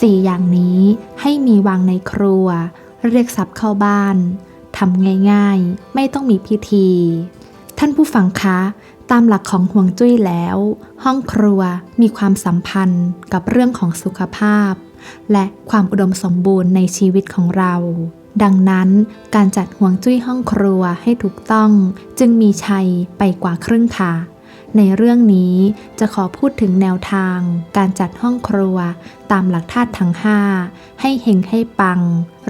สี่อย่างนี้ให้มีวางในครัว เรียกทรัพย์เข้าบ้านทำง่ายๆ ไม่ต้องมีพิธี ท่านผู้ฟังคะ ตามหลักของห่วงจุ้ยแล้ว ห้องครัวมีความสัมพันธ์กับเรื่องของสุขภาพ และความอุดมสมบูรณ์ในชีวิตของเรา ดังนั้นการจัดห่วงจุ้ยห้องครัวให้ถูกต้องจึงมีชัยไปกว่าครึ่งค่ะ ในเรื่องนี้จะขอพูดถึงแนวทาง การจัดห้องครัว ตามหลักธาตุทั้ง5ให้เฮงให้ปัง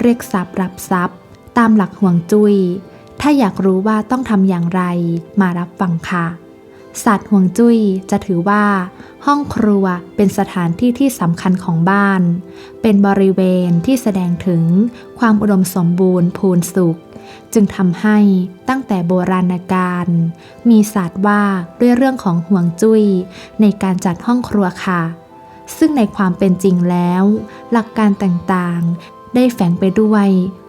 เรียกทรัพย์รับทรัพย์ ตามหลักห่วงจุย้ยถ้าอยากรู้ว่าต้องทำอย่างไร มารับฟังค่ะศาสตร์ห่วงจุ้ยจะถือว่า ห้องครัวเป็นสถานที่ที่สำคัญของบ้าน เป็นบริเวณที่แสดงถึงความอุดมสมบูรณ์พูนสุข จึงทำให้ตั้งแต่โบราณกาลมีศาสตร์ว่าด้วยเรื่องของห่วงจุ้ยในการจัดห้องครัวค่ะ ซึ่งในความเป็นจริงแล้ว หลักการต่างๆ ได้แฝงไปด้วย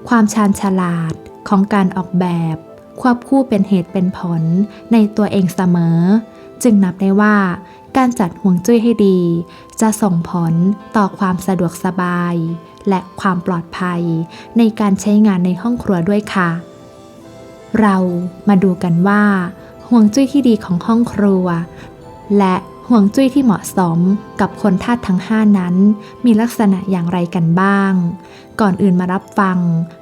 ความชาญฉลาดของการออกแบบ ควบคู่เป็นเหตุเป็นผลในตัวเองเสมอ จึงนับได้ว่าการจัดห่วงจุ้ยให้ดี จะส่งผลต่อความสะดวกสบาย และความปลอดภัย ในการใช้งานในห้องครัวด้วยค่ะ เรามาดูกันว่าห่วงจุ้ยที่ดีของห้องครัว และห่วงจุ้ยที่เหมาะสมกับคนธาตุทั้ง 5 นั้น มีลักษณะอย่างไรกันบ้าง ก่อนอื่นมารับฟัง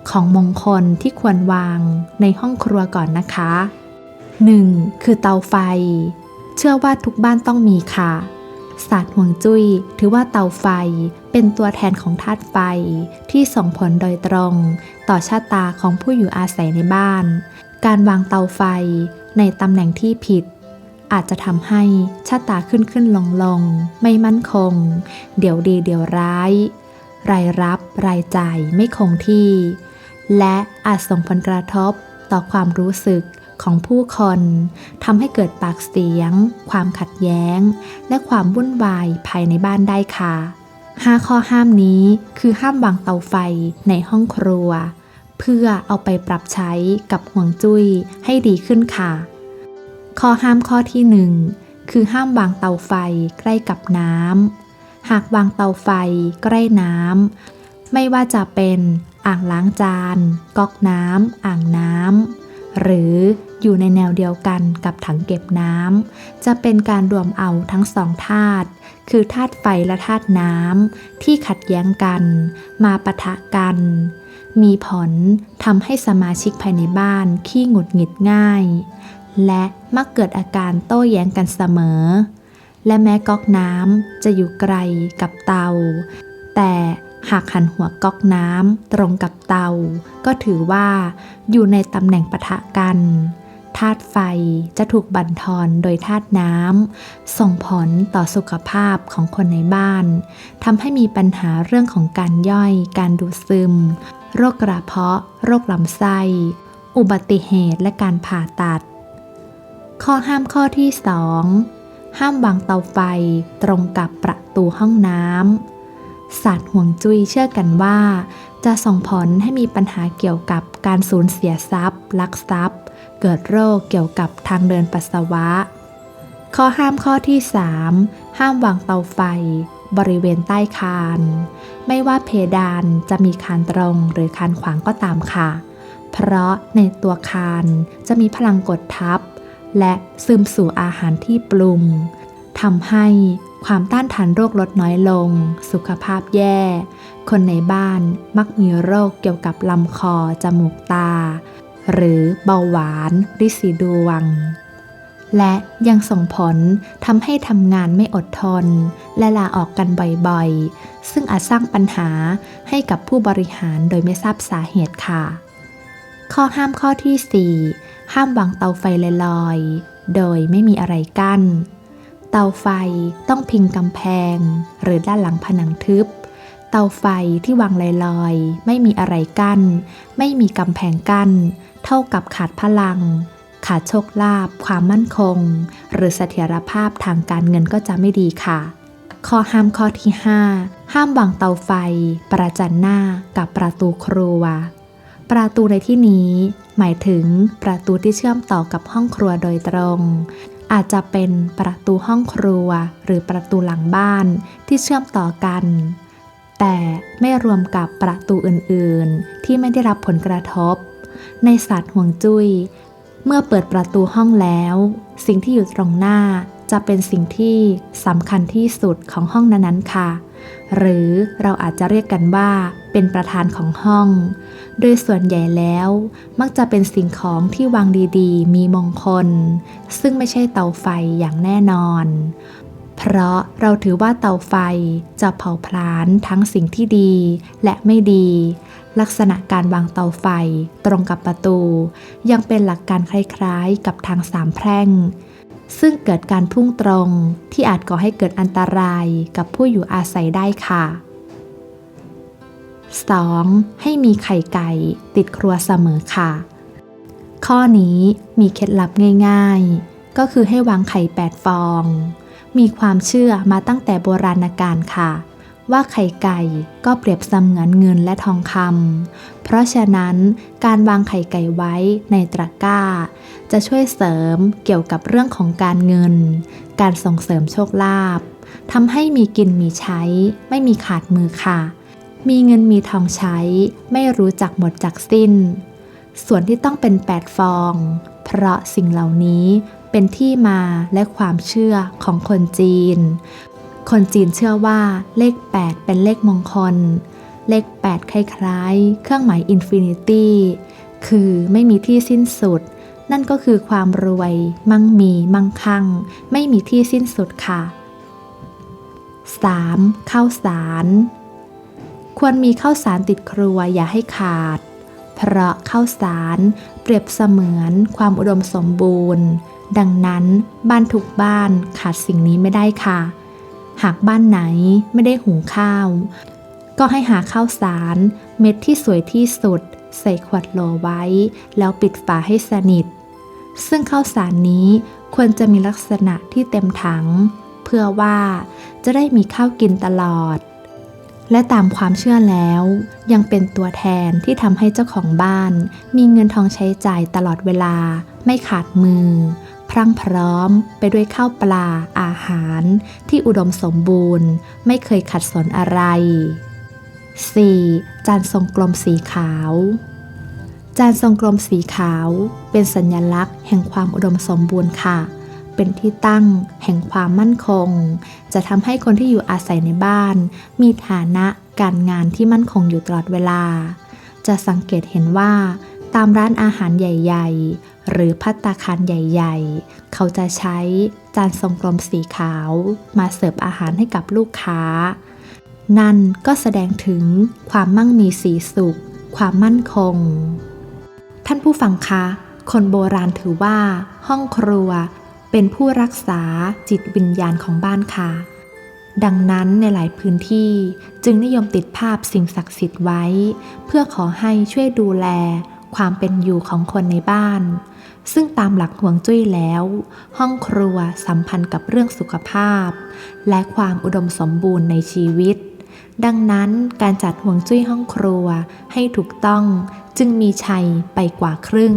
ของมงคลที่ควรวางในห้องครัวก่อนนะคะ 1. คือเตาไฟ เชื่อว่าทุกบ้านต้องมีค่ะ ศาสตร์ห่วงจุ้ยถือว่าเตาไฟเป็นตัวแทนของธาตุไฟที่ส่งผลโดยตรง ต่อชะตาของผู้อยู่อาศัยในบ้าน การวางเตาไฟในตำแหน่งที่ผิด อาจจะทำให้ชะตาขึ้นขึ้นลงลงไม่มั่นคง เดี๋ยวดีเดี๋ยวร้าย รายรับรายจ่ายไม่คงที่ และอาจส่งผลกระทบต่อความรู้สึก ของผู้คนทำให้เกิดปากเสียง ความขัดแย้ง และความวุ่นวายภายในบ้านได้ค่ะห้าข้อห้ามนี้คือห้ามวางเตาไฟในห้องครัว เพื่อเอาไปปรับใช้กับห่วงจุ้ยให้ดีขึ้นค่ะ ข้อห้ามข้อที่หนึ่งคือห้ามวางเตาไฟใกล้กับน้ำหากวางเตาไฟใกล้น้ำไม่ว่าจะเป็นอ่างล้างจาน ก๊อกน้ำ อ่างน้ำ หรืออยู่ในแนวเดียวกันกับถังเก็บน้ำจะเป็นการรวมเอาทั้งสองธาตุคือธาตุไฟและธาตุน้ำที่ขัดแย้งกัน มาปะทะกัน มีผลทำให้สมาชิกภายในบ้านขี้หงุดหงิดง่าย และมักเกิดอาการโต้แย้งกันเสมอ และแม้ก๊อกน้ำจะอยู่ไกลกับเตา แต่ หากหันหัวก๊อกน้ำตรงกับเตา ก็ถือว่าอยู่ในตำแหน่งปะทะกันธาตุไฟจะถูกบั่นทอนโดยธาตุน้ำส่งผลต่อสุขภาพของคนในบ้านทำให้มีปัญหาเรื่องของการย่อย การดูดซึม โรคกระเพาะ โรคลำไส้ อุบัติเหตุและการผ่าตัด ข้อห้ามข้อที่ 2 ห้ามวางเตาไฟตรงกับประตูห้องน้ำ ศาสตร์ห่วงจุ้ยเชื่อกันว่า จะส่งผลให้มีปัญหาเกี่ยวกับการสูญเสียทรัพย์ ลักทรัพย์ เกิดโรคเกี่ยวกับทางเดินปัสสาวะ ข้อห้ามข้อที่ 3 ห้ามวางเตาไฟ บริเวณใต้คาน ไม่ว่าเพดานจะมีคานตรงหรือคานขวางก็ตามค่ะ เพราะในตัวคานจะมีพลังกดทับ และซึมสู่อาหารที่ปรุงำให้ความต้านทานโรคลดน้อยลง สุขภาพแย่ คนในบ้านมักมีโรคเกี่ยวกับลำคอ จมูกตา หรือเบาหวาน ริสีดวง และยังส่งผลทำให้ทำงานไม่อดทน และลาออกกันบ่อยๆ ซึ่งอาจสร้างปัญหาให้กับผู้บริหารโดยไม่ทราบสาเหตุค่ะ ข้อห้ามข้อที่ 4 ห้ามวางเตาไฟลอยๆ โดยไม่มีอะไรกั้น เตาไฟต้องพิงกำแพง หรือด้านหลังผนังทึบ เตาไฟที่วางลอยๆ ไม่มีอะไรกั้น ไม่มีกำแพงกั้น เท่ากับขาดพลัง ขาดโชคลาภความมั่นคง หรือเสถียรภาพทางการเงินก็จะไม่ดีค่ะ ข้อห้ามข้อที่ 5 ห้ามวางเตาไฟ ประจันหน้ากับประตูครัว ประตูในที่นี้ หมายถึงประตูที่เชื่อมต่อกับห้องครัวโดยตรง อาจจะเป็นประตูห้องครัวหรือประตูหลังบ้านที่เชื่อมต่อกัน แต่ไม่รวมกับประตูอื่นๆ ที่ไม่ได้รับผลกระทบ ในศาสตร์ห่วงจุย้ย เมื่อเปิดประตูห้องแล้ว สิ่งที่อยู่ตรงหน้าจะเป็นสิ่งที่สำคัญที่สุดของห้องนั้นๆค่ะ หรือเราอาจจะเรียกกันว่าเป็นประธานของห้อง โดยส่วนใหญ่แล้ว มักจะเป็นสิ่งของที่วางดีๆ มีมงคล ซึ่งไม่ใช่เตาไฟอย่างแน่นอน เพราะเราถือว่าเตาไฟจะเผาผลาญทั้งสิ่งที่ดีและไม่ดี ลักษณะการวางเตาไฟตรงกับประตู ยังเป็นหลักการคล้ายๆ กับทางสามแพร่ง ซึ่งเกิดการพุ่งตรงที่อาจก่อให้เกิดอันตรายกับผู้อยู่อาศัยได้ค่ะ 2. ให้มีไข่ไก่ติดครัวเสมอค่ะ ข้อนี้มีเคล็ดลับง่าย ๆ ก็คือให้วางไข่ 8 ฟอง มีความเชื่อมาตั้งแต่โบราณกาลค่ะ ว่าไข่ไก่ก็เปรียบเสมือนเงินและทองคำ เพราะฉะนั้นการวางไข่ไก่ไว้ในตะกร้า จะช่วยเสริมเกี่ยวกับเรื่องของการเงิน การส่งเสริมโชคลาภทำให้มีกินมีใช้ ไม่มีขาดมือค่ะ มีเงินมีทองใช้ ไม่รู้จักหมดจากสิ้น ส่วนที่ต้องเป็น 8 ฟอง เพราะสิ่งเหล่านี้เป็นที่มาและความเชื่อของคนจีน คนจีนเชื่อว่าเลข 8 เป็นเลขมงคล เลข 8 คล้ายๆ เครื่องหมายอินฟินิตี้ คือไม่มีที่สิ้นสุด นั่นก็คือความรวย มั่งมี มั่งคั่ง ไม่มีที่สิ้นสุดค่ะ 3. ข้าวสาร ควรมีข้าวสารติดครัวอย่าให้ขาด เพราะข้าวสารเปรียบเสมือนความอุดมสมบูรณ์ ดังนั้นบ้านทุกบ้านขาดสิ่งนี้ไม่ได้ค่ะ หากบ้านไหนไม่ได้หุงข้าว ก็ให้หาข้าวสารเม็ดที่สวยที่สุด ใส่ขวดโหลไว้ แล้วปิดฝาให้สนิท ซึ่งข้าวสารนี้ควรจะมีลักษณะที่เต็มถัง เพื่อว่าจะได้มีข้าวกินตลอด และตามความเชื่อแล้ว ยังเป็นตัวแทนที่ทำให้เจ้าของบ้าน มีเงินทองใช้จ่ายตลอดเวลาไม่ขาดมือ พรั่งพร้อมไปด้วยข้าวปลาอาหาร ที่อุดมสมบูรณ์ ไม่เคยขัดสนอะไร 4. จานทรงกลมสีขาว จานทรงกลมสีขาว เป็นสัญลักษณ์แห่งความอุดมสมบูรณ์ค่ะ เป็นที่ตั้งแห่งความมั่นคง จะทำให้คนที่อยู่อาศัยในบ้าน มีฐานะการงานที่มั่นคงอยู่ตลอดเวลา จะสังเกตเห็นว่า ตามร้านอาหารใหญ่ ๆ หรือพัตตาคารใหญ่ๆ เขาจะใช้จานทรงกลมสีขาว มาเสิร์ฟอาหารให้กับลูกค้า นั่นก็แสดงถึงความมั่งมีสีสุข ความมั่นคง ท่านผู้ฟังคะ คนโบราณถือว่า ห้องครัวเป็นผู้รักษาจิตวิญญาณของบ้านค่ะ ดังนั้นในหลายพื้นที่จึงนิยมติดภาพสิ่งศักดิ์สิทธิ์ไว้ เพื่อขอให้ช่วยดูแลความเป็นอยู่ของคนในบ้าน ซึ่งตามหลักห่วงจุ้ยแล้ว ห้องครัวสัมพันธ์กับเรื่องสุขภาพ และความอุดมสมบูรณ์ในชีวิต ดังนั้นการจัดห่วงจุ้ยห้องครัวให้ถูกต้องจึงมีชัยไปกว่าครึ่ง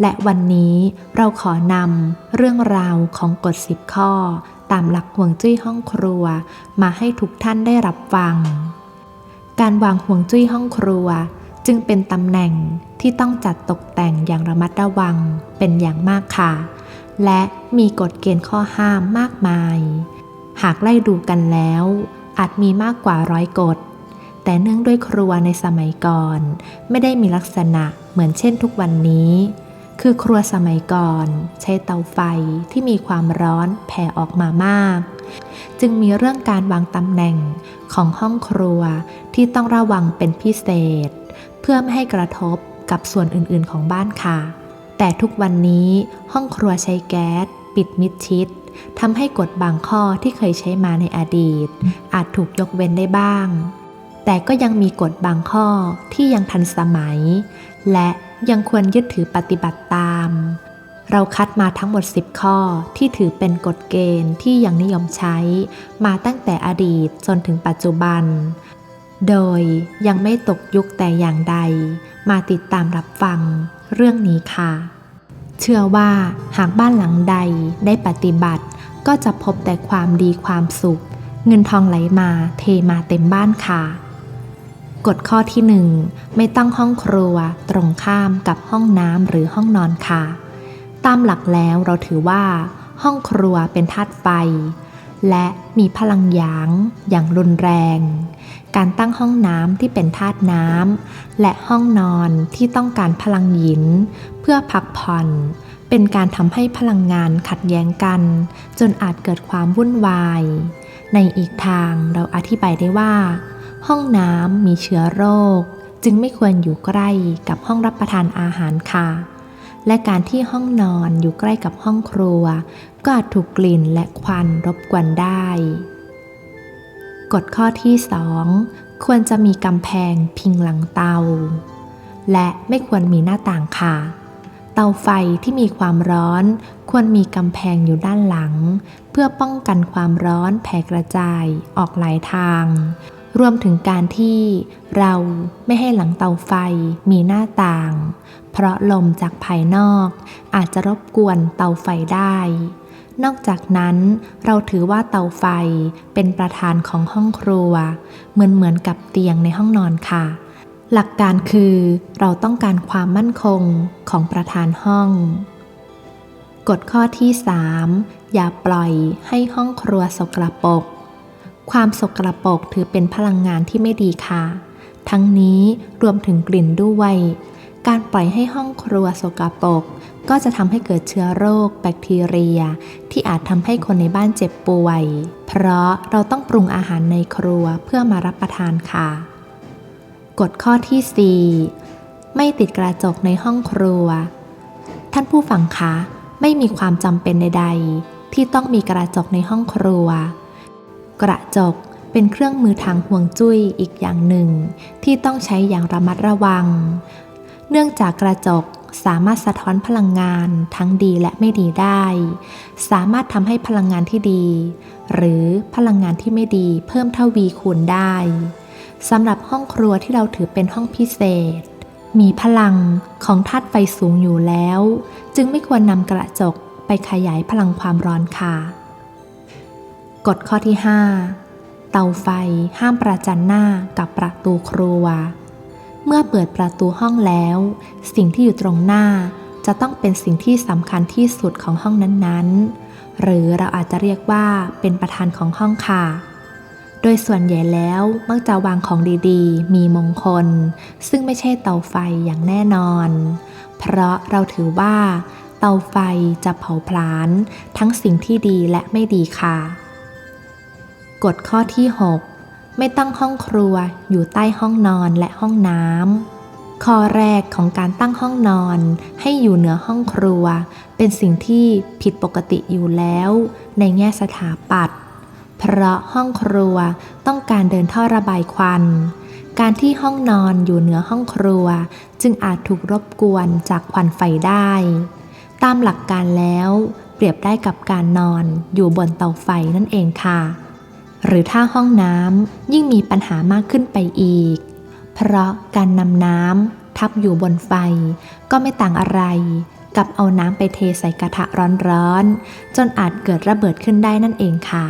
และวันนี้เราขอนำเรื่องราวของกฎสิบข้อ ตามหลักห่วงจุ้ยห้องครัว มาให้ทุกท่านได้รับฟัง การวางห่วงจุ้ยห้องครัว จึงเป็นตำแหน่ง ที่ต้องจัดตกแต่งอย่างระมัดระวังเป็นอย่างมากค่ะ และมีกฎเกณฑ์ข้อห้ามมากมาย หากไล่ดูกันแล้ว อาจมีมากกว่าร้อยกฎ แต่เนื่องด้วยครัวในสมัยก่อน ไม่ได้มีลักษณะเหมือนเช่นทุกวันนี้ คือครัวสมัยก่อน ใช้เตาไฟที่มีความร้อนแผ่ออกมามาก จึงมีเรื่องการวางตำแหน่งของห้องครัวที่ต้องระวังเป็นพิเศษ เพื่อไม่ให้กระทบ กับส่วนอื่นๆของบ้านค่ะ แต่ทุกวันนี้ห้องครัวใช้แก๊ส ปิดมิดชิดทำให้กฎบางข้อที่เคยใช้มาในอดีต อาจถูกยกเว้นได้บ้าง แต่ก็ยังมีกฎบางข้อที่ยังทันสมัย และยังควรยึดถือปฏิบัติตาม เราคัดมาทั้งหมด 10 ข้อที่ถือเป็นกฎเกณฑ์ที่ยังนิยมใช้ มาตั้งแต่อดีตจนถึงปัจจุบัน โดยยังไม่ตกยุคแต่อย่างใด มาติดตามรับฟังเรื่องนี้ค่ะ เชื่อว่าหากบ้านหลังใดได้ปฏิบัติ ก็จะพบแต่ความดีความสุข เงินทองไหลมาเทมาเต็มบ้านค่ะกฎข้อที่หนึ่งไม่ตั้งห้องครัวตรงข้ามกับห้องน้ำหรือห้องนอนค่ะ ตามหลักแล้วเราถือว่า ห้องครัวเป็นธาตุไฟ และมีพลังหยางอย่างรุนแรง การตั้งห้องน้ำที่เป็นธาตุน้ำและห้องนอนที่ต้องการพลังหยิน เพื่อพักผ่อน เป็นการทำให้พลังงานขัดแย้งกัน จนอาจเกิดความวุ่นวาย ในอีกทางเราอธิบายได้ว่า ห้องน้ำมีเชื้อโรค จึงไม่ควรอยู่ใกล้กับห้องรับประทานอาหารค่ะ และการที่ห้องนอนอยู่ใกล้กับห้องครัว ก็อาจถูกกลิ่นและควันรบกวนได้ กฎข้อที่ 2 ควรจะมีกำแพงพิงหลังเตา และไม่ควรมีหน้าต่างค่ะ เตาไฟที่มีความร้อน ควรมีกำแพงอยู่ด้านหลัง เพื่อป้องกันความร้อนแผ่กระจายออกหลายทาง รวมถึงการที่เราไม่ให้หลังเตาไฟมีหน้าต่าง เพราะลมจากภายนอกอาจจะรบกวนเตาไฟได้ นอกจากนั้นเราถือว่าเตาไฟเป็นประธานของห้องครัว เหมือนเหมือนกับเตียงในห้องนอนค่ะ หลักการคือเราต้องการความมั่นคงของประธานห้อง กฎข้อที่ 3 อย่าปล่อยให้ห้องครัวสกรปรก ความสกรปรกถือเป็นพลังงานที่ไม่ดีค่ะ ทั้งนี้รวมถึงกลิ่นด้วย การปล่อยให้ห้องครัวสกรปรกก็จะทำให้เกิดเชื้อโรค แบคทีเรีย ที่อาจทำให้คนในบ้านเจ็บป่วย เพราะเราต้องปรุงอาหารในครัวเพื่อมารับประทานค่ะ กฎข้อที่ 4 ไม่ติดกระจกในห้องครัว ท่านผู้ฟังคะ ไม่มีความจำเป็นใด ๆ ที่ต้องมีกระจกในห้องครัว กระจกเป็นเครื่องมือทางห่วงจุ้ยอีกอย่างหนึ่ง ที่ต้องใช้อย่างระมัดระวัง เนื่องจากกระจกสามารถสะท้อนพลังงานทั้งดีและไม่ดีได้ สามารถทำให้พลังงานที่ดี หรือพลังงานที่ไม่ดีเพิ่มเท่าวีคูณได้สำหรับห้องครัวที่เราถือเป็นห้องพิเศษ มีพลังของธาตุไฟสูงอยู่แล้ว จึงไม่ควรนำกระจกไปขยายพลังความร้อนค่ะ กฎข้อที่ 5 เตาไฟห้ามประจันหน้ากับประตูครัว เมื่อเปิดประตูห้องแล้ว สิ่งที่อยู่ตรงหน้าจะต้องเป็นสิ่งที่สำคัญที่สุดของห้องนั้นๆ หรือเราอาจจะเรียกว่าเป็นประธานของห้องค่ะ โดยส่วนใหญ่แล้วมักจะวางของดีๆ มีมงคล ซึ่งไม่ใช่เตาไฟอย่างแน่นอน เพราะเราถือว่า เตาไฟจะเผาผลาญทั้งสิ่งที่ดีและไม่ดีค่ะ กฎข้อที่ 6 ไม่ตั้งห้องครัวอยู่ใต้ห้องนอนและห้องน้ำข้อแรกของการตั้งห้องนอนให้อยู่เหนือห้องครัว เป็นสิ่งที่ผิดปกติอยู่แล้ว ในแง่สถาปัตย์เพราะห้องครัวต้องการเดินท่อระบายควัน การที่ห้องนอนอยู่เหนือห้องครัว จึงอาจถูกรบกวนจากควันไฟได้ ตามหลักการแล้วเปรียบได้กับการนอนอยู่บนเตาไฟนั่นเองค่ะ หรือถ้าห้องน้ำยิ่งมีปัญหามากขึ้นไปอีก เพราะการนำน้ำทับอยู่บนไฟ ก็ไม่ต่างอะไรกับเอาน้ำไปเทใส่กระทะร้อนๆ จนอาจเกิดระเบิดขึ้นได้นั่นเองค่ะ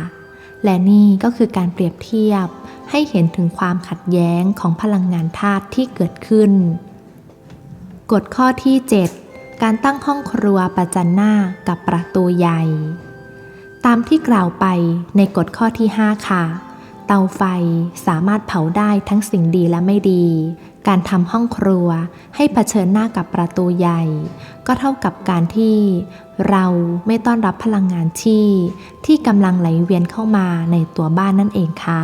และนี่ก็คือการเปรียบเทียบให้เห็นถึงความขัดแย้งของพลังงานธาตุที่เกิดขึ้น กฎข้อที่ 7 การตั้งห้องครัวประจันหน้ากับประตูใหญ่ ตามที่กล่าวไปในกฎข้อที่ 5 ค่ะ เตาไฟสามารถเผาได้ทั้งสิ่งดีและไม่ดี การทำห้องครัวให้เผชิญหน้ากับประตูใหญ่ ก็เท่ากับการที่ เราไม่ต้อนรับพลังงานที่ ที่กำลังไหลเวียนเข้ามาในตัวบ้านนั่นเองค่ะ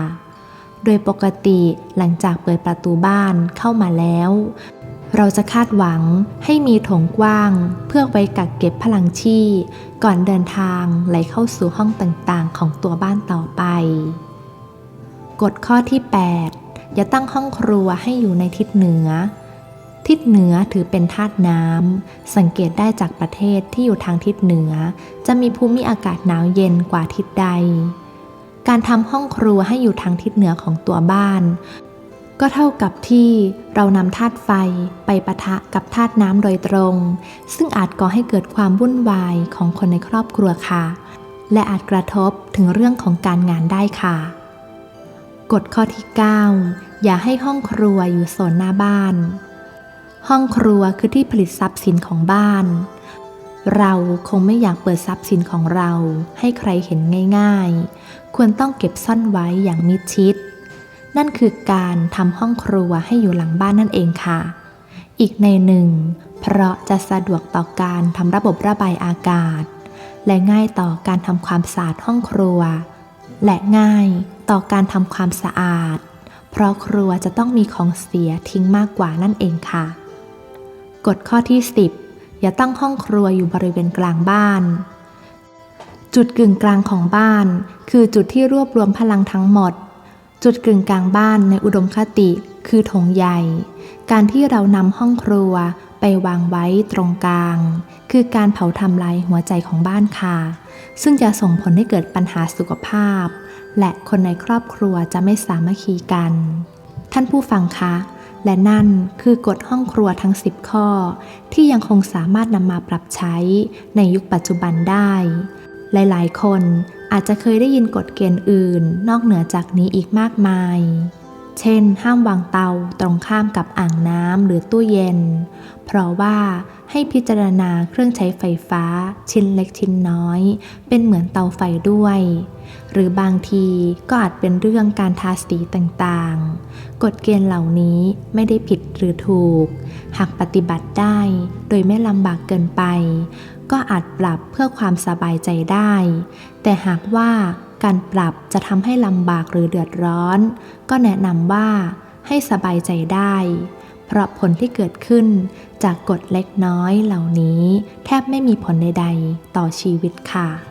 โดยปกติหลังจากเปิดประตูบ้านเข้ามาแล้ว เราจะคาดหวังให้มีโถงกว้าง เพื่อไว้กักเก็บพลังชีก่อนเดินทางไหลเข้าสู่ห้องต่างๆ ของตัวบ้านต่อไป กฎข้อที่ 8 อย่าตั้งห้องครัวให้อยู่ในทิศเหนือ ทิศเหนือถือเป็นธาตุน้ำ สังเกตได้จากประเทศที่อยู่ทางทิศเหนือ จะมีภูมิอากาศหนาวเย็นกว่าทิศใดการทำห้องครัวให้อยู่ทางทิศเหนือของตัวบ้าน ก็เท่ากับที่เรานำธาตุไฟไปปะทะกับธาตุน้ำโดยตรง ซึ่งอาจก่อให้เกิดความวุ่นวายของคนในครอบครัวค่ะ และอาจกระทบถึงเรื่องของการงานได้ค่ะ กฎข้อที่ 9 อย่าให้ห้องครัวอยู่โซนหน้าบ้าน ห้องครัวคือที่ผลิตทรัพย์สินของบ้าน เราคงไม่อยากเปิดทรัพย์สินของเราให้ใครเห็นง่าย ๆ ควรต้องเก็บซ่อนไว้อย่างมิดชิด นั่นคือการทำห้องครัวให้อยู่หลังบ้านนั่นเองค่ะ อีกในหนึ่ง เพราะจะสะดวกต่อการทำระบบระบายอากาศ และง่ายต่อการทำความสะอาดห้องครัว และง่ายต่อการทำความสะอาด เพราะครัวจะต้องมีของเสียทิ้งมากกว่านั่นเองค่ะ กฎข้อที่ 10 อย่าตั้งห้องครัวอยู่บริเวณกลางบ้านจุดกึ่งกลางของบ้าน คือจุดที่รวบรวมพลังทั้งหมด จุดกึ่งกลางบ้านในอุดมคติคือถงใหญ่ การที่เรานำห้องครัวไปวางไว้ตรงกลาง คือการเผาทำลายหัวใจของบ้านค่ะ ซึ่งจะส่งผลให้เกิดปัญหาสุขภาพ และคนในครอบครัวจะไม่สามัคคีกัน ท่านผู้ฟังคะ และนั่นคือกฎห้องครัวทั้ง 10 ข้อ ที่ยังคงสามารถนำมาปรับใช้ในยุคปัจจุบันได้ หลาย ๆ คน อาจจะเคยได้ยินกฎเกณฑ์อื่น นอกเหนือจากนี้อีกมากมาย เช่น ห้ามวางเตาตรงข้ามกับอ่างน้ำหรือตู้เย็น เพราะว่าให้พิจารณาเครื่องใช้ไฟฟ้า ชิ้นเล็กชิ้นน้อย เป็นเหมือนเตาไฟด้วย หรือบางทีก็อาจเป็นเรื่องการทาสีต่างๆ กฎเกณฑ์เหล่านี้ไม่ได้ผิดหรือถูก หากปฏิบัติได้โดยไม่ลำบากเกินไป ก็อาจปรับเพื่อความสบายใจได้ แต่หากว่าการปรับจะทำให้ลำบากหรือเดือดร้อน ก็แนะนำว่าให้สบายใจได้ เพราะผลที่เกิดขึ้นจากกฎเล็กน้อยเหล่านี้ แทบไม่มีผลใด ๆ ต่อชีวิตค่ะ